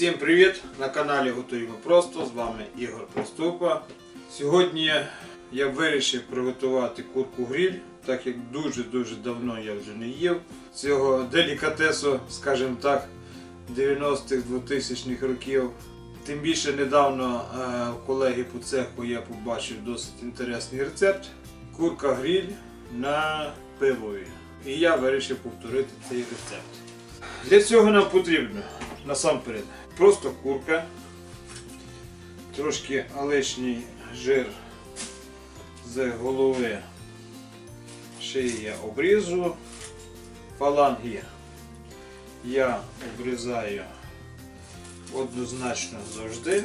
Всім привіт! На каналі Готуємо Просто. З вами Ігор Приступа. Сьогодні я вирішив приготувати курку гриль, так як дуже-дуже давно я вже не їв цього делікатесу, скажімо так, 90-х 2000-х років. Тим більше недавно е, у колеги по цеху я побачив досить інтересний рецепт. Курка гриль на пивові. І я вирішив повторити цей рецепт. Для цього нам потрібно насамперед просто курка, трошки лишній жир з голови шиї я обрізу, фаланги я обрізаю однозначно завжди,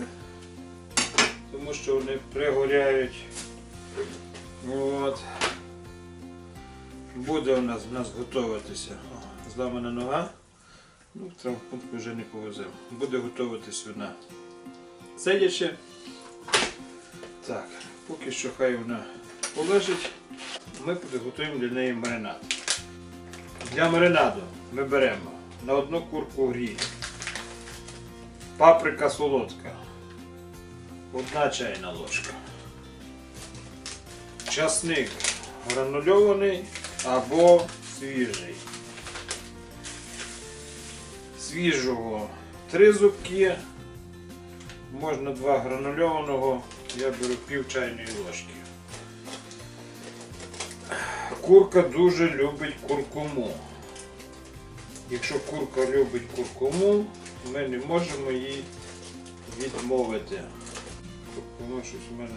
тому що вони пригоряють. От. Буде у нас, у нас готуватися зламана нога. Ну, в травмпункт вже не повеземо. Буде готуватись вона сидячи. Так, поки що хай вона полежить. Ми підготуємо для неї маринад. Для маринаду ми беремо на одну курку гріль. Паприка солодка. Одна чайна ложка. Часник гранульований або свіжий. Свіжого три зубки. Можна два гранульованого, я беру пів чайної ложки. Курка дуже любить куркуму. Якщо курка любить куркуму, ми не можемо їй відмовити. Куркума щось у мене.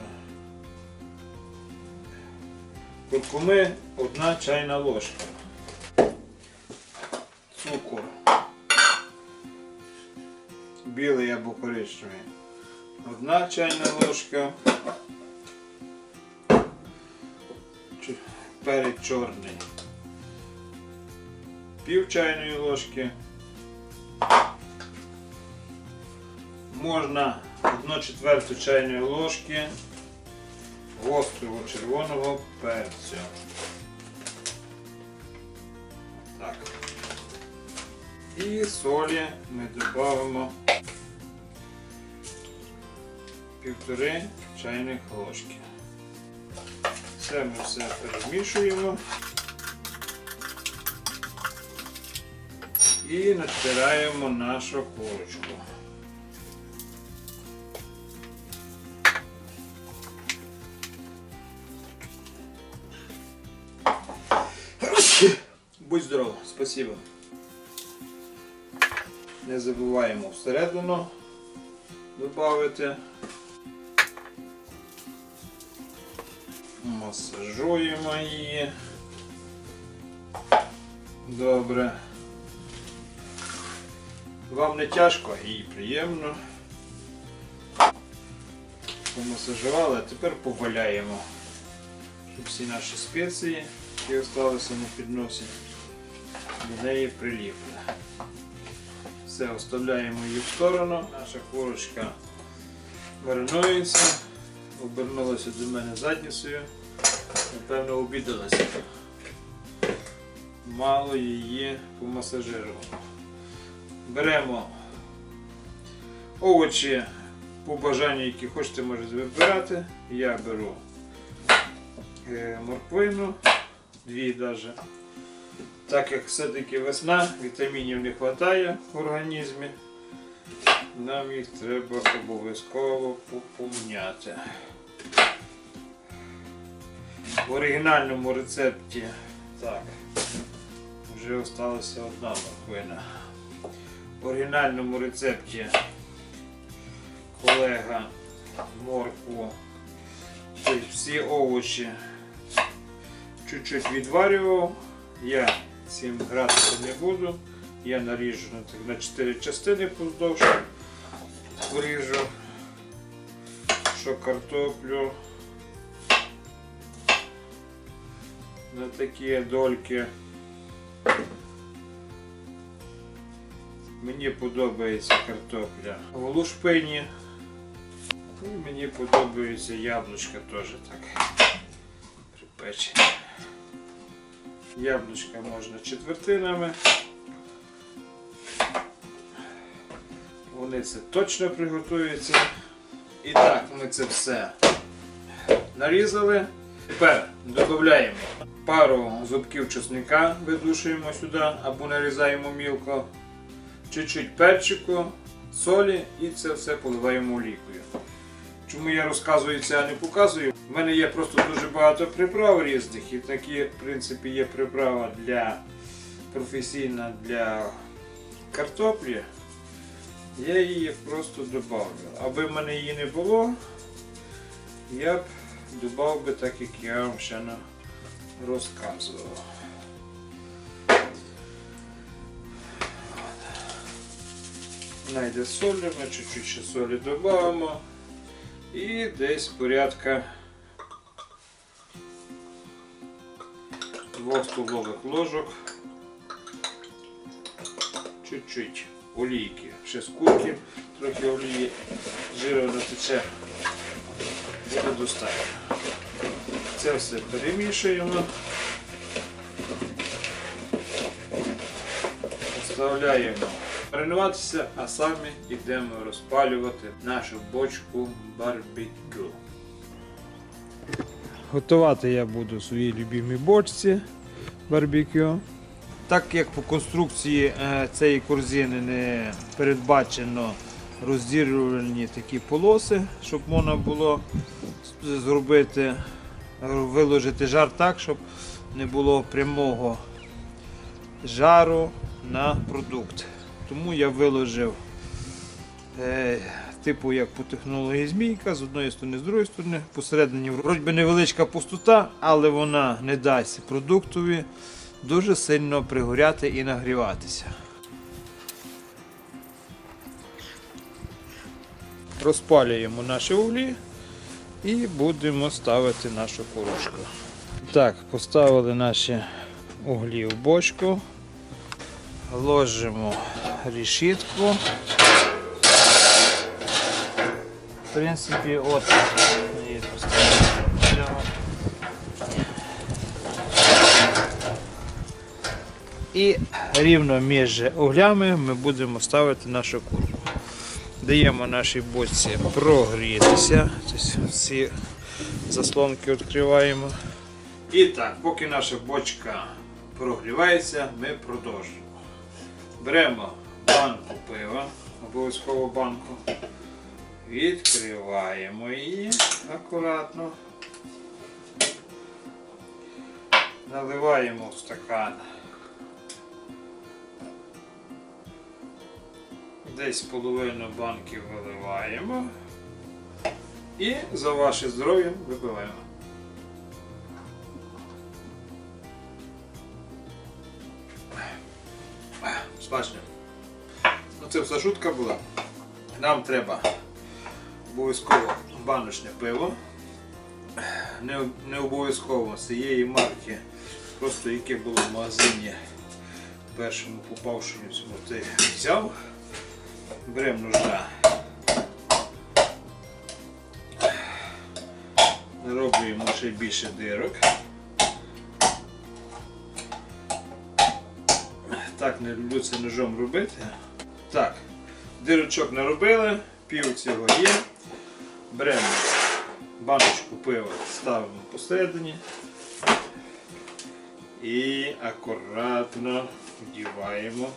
Куркуми одна чайна ложка. Або коричневий. Одна чайна ложка. Перець чорний. Пів чайної ложки. Можна 1 четверту чайної ложки гострого червоного перцю. Так. І солі ми додамо півтори чайних ложки. Це ми все перемішуємо і натираємо нашу курочку. Будь здоров, спасибо. Не забуваємо всередину додати. Масажуємо її. Добре. Вам не тяжко і приємно. Помасажували, а тепер поваляємо, щоб всі наші спеції, які залишилися на підносі, до неї приліпли. Все, оставляємо її в сторону. Наша курочка маринується, обернулася до мене задницею, напевно, обідалася. Мало її помасажирувало. Беремо овочі по бажанню, які хочете, можете вибирати. Я беру е, морквину, дві навіть. Так як все-таки весна, вітамінів не вистачає в організмі, нам їх треба обов'язково поповняти. В оригінальному рецепті так, вже залишилася одна морквина. В оригінальному рецепті колега моркву, тобто всі овочі чуть-чуть відварював. Я цим гратися не буду. Я наріжу на, так, на 4 частини поздовж. Поріжу, що картоплю на такі дольки. Мені подобається картопля в лушпині. І мені подобається яблучка теж так припечені. Яблучка можна четвертинами. вони це точно приготуються. І так, ми це все нарізали. Тепер додаємо пару зубків чесника, видушуємо сюди або нарізаємо мілко, чуть-чуть перчику, солі і це все поливаємо олійкою. Чому я розказую це, а не показую? У мене є просто дуже багато приправ різних, і такі, в принципі, є приправа для професійна для картоплі. Я її просто додав. Аби в мене її не було, я б додав би так, як я вам ще на- розказував. Найде солі, ми чуть-чуть солі додамо. І десь порядка 2 столових ложок. Чуть-чуть олійки, ще з курки, трохи олії, жиру натече, достатньо. Це все перемішуємо. Вставляємо маринуватися, а самі йдемо розпалювати нашу бочку барбекю. Готувати я буду в своїй любимій бочці барбекю. Так як по конструкції е, цієї корзини не передбачено розділювані такі полоси, щоб можна було зробити, виложити жар так, щоб не було прямого жару на продукт. Тому я виложив е, типу як по технології змійка з одної сторони, з другої сторони. Посередині вроді би невеличка пустота, але вона не дасть продуктові дуже сильно пригоряти і нагріватися. Розпалюємо наші углі і будемо ставити нашу курочку. Так, поставили наші углі в бочку, ложимо решітку. В принципі, от її поставимо. І рівно між углями ми будемо ставити нашу курку. Даємо нашій бочці прогрітися. Всі заслонки відкриваємо. І так, поки наша бочка прогрівається, ми продовжуємо. Беремо банку пива, обов'язково банку. Відкриваємо її акуратно. Наливаємо в стакан. Десь половину банки виливаємо і за ваше здоров'я випиваємо. Смачно. Ну це все шутка була. Нам треба обов'язково баночне пиво. Не, не обов'язково з цієї марки, просто яке було в магазині першому попавшому ти взяв. Беремо нужда. Нароблюємо ще більше дирок. Так, не люблю це ножом робити. Так, дирочок наробили, пів цього є. Беремо баночку пива, ставимо посередині і акуратно вдіваємо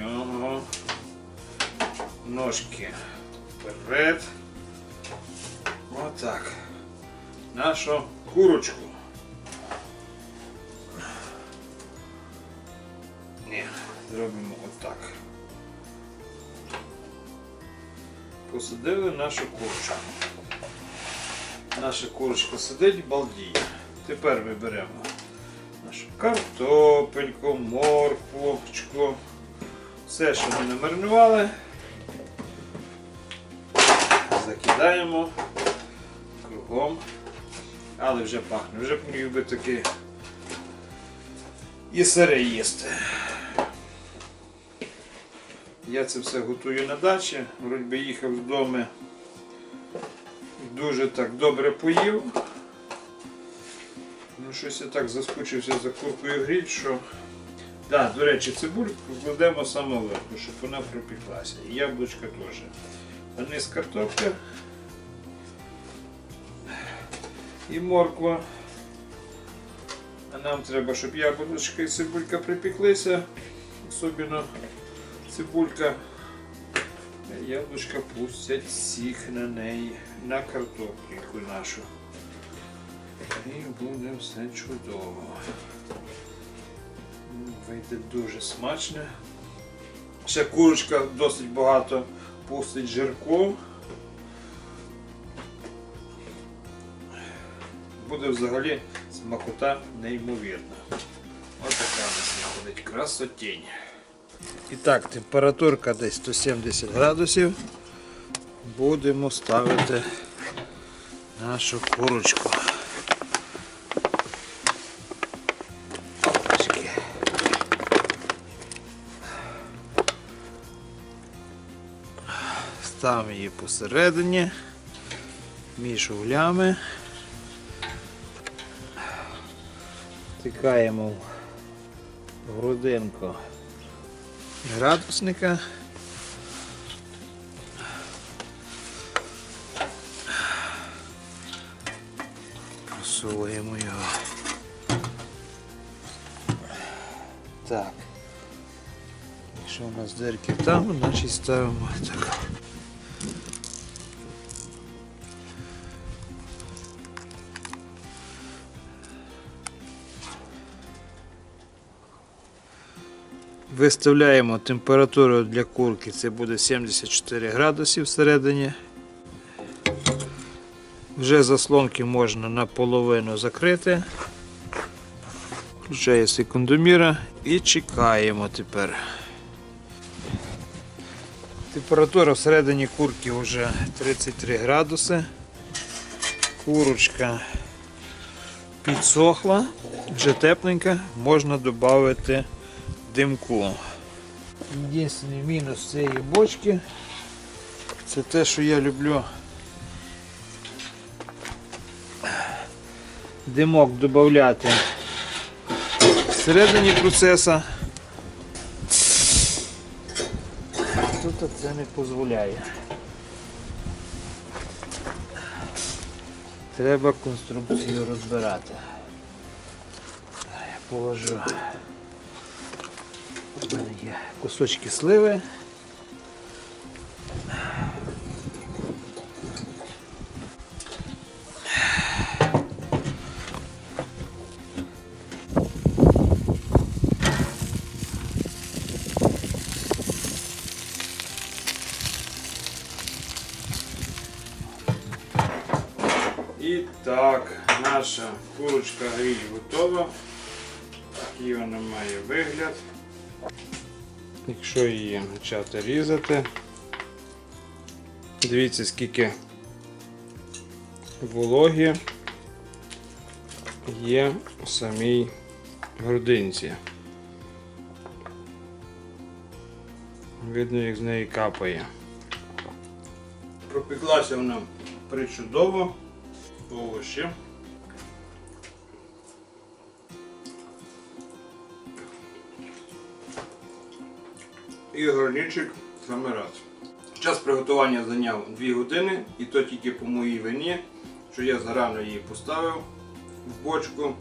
нього ножки вперед. Отак. Нашу курочку. Ні, зробимо отак. Посадили нашу курочку. Наша курочка сидить, балдіє. Тепер ми беремо нашу картопельку, морквочку, все, що ми намаринували, закидаємо кругом, але вже пахне, вже міг би таки і сире їсти. Я це все готую на дачі, вроді їхав з дому, дуже так добре поїв. Ну, щось я так заскучився за куркою гріль, що Так, до речі, цибульку кладемо саме вверху, щоб вона пропіклася. І яблучка теж. А низ картопля. І морква. А нам треба, щоб яблучка і цибулька припіклися. Особливо цибулька. Яблучка пустять всіх на неї, на картоплю нашу. І буде все чудово. Вийде дуже смачно. Ще курочка досить багато пустить жирку. Буде взагалі смакота неймовірна. Ось така у нас виходить красотінь. І так, температурка десь 170 градусів. Будемо ставити нашу курочку. Ставимо її посередині між углями. Тикаємо в грудинку градусника. Просовуємо його. Так. Якщо у нас дирки там, значить ставимо так. Виставляємо температуру для курки, це буде 74 градуси всередині. Вже заслонки можна наполовину закрити. Включаю секундоміра і чекаємо тепер. Температура всередині курки вже 33 градуси. Курочка підсохла, вже тепленька, можна додати димку. Єдиний мінус цієї бочки це те, що я люблю димок додати всередині процесу. Тут це не дозволяє. Треба конструкцію розбирати. Я положу. Є кусочки сливи. І так, наша курочка гриль готова. Такий вона має вигляд. Якщо її почати різати, дивіться скільки вологі є в самій грудинці. Видно, як з неї капає. Пропеклася вона причудово, овочі. І горничик саме раз. Час приготування зайняв 2 години, і то тільки по моїй вині, що я зарано її поставив в бочку.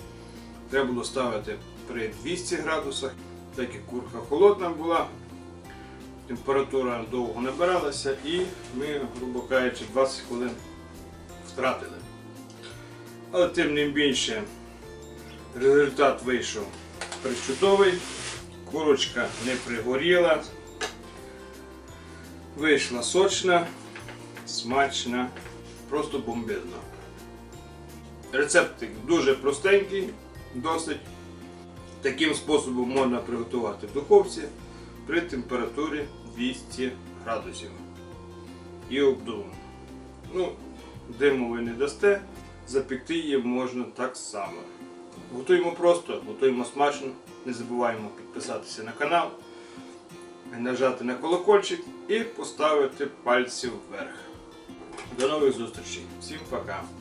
Треба було ставити при 200 градусах, так як курка холодна була, температура довго набиралася і ми, грубо кажучи, 20 хвилин втратили. Але тим не більше результат вийшов причудовий, курочка не пригоріла. Вийшла сочна, смачна, просто бомбезна. Рецептик дуже простенький, досить. Таким способом можна приготувати в духовці при температурі 200 градусів. І обдумано. Ну, диму ви не дасте, запекти її можна так само. Готуємо просто, готуємо смачно. Не забуваємо підписатися на канал нажати на колокольчик і поставити пальці вверх. До нових зустрічей. Всім пока!